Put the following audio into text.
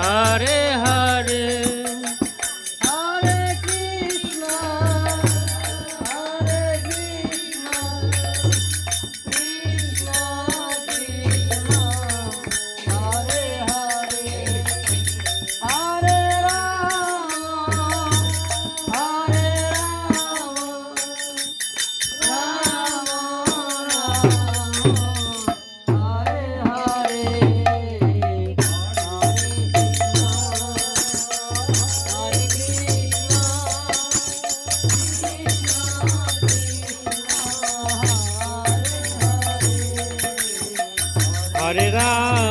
Hare Hare Ram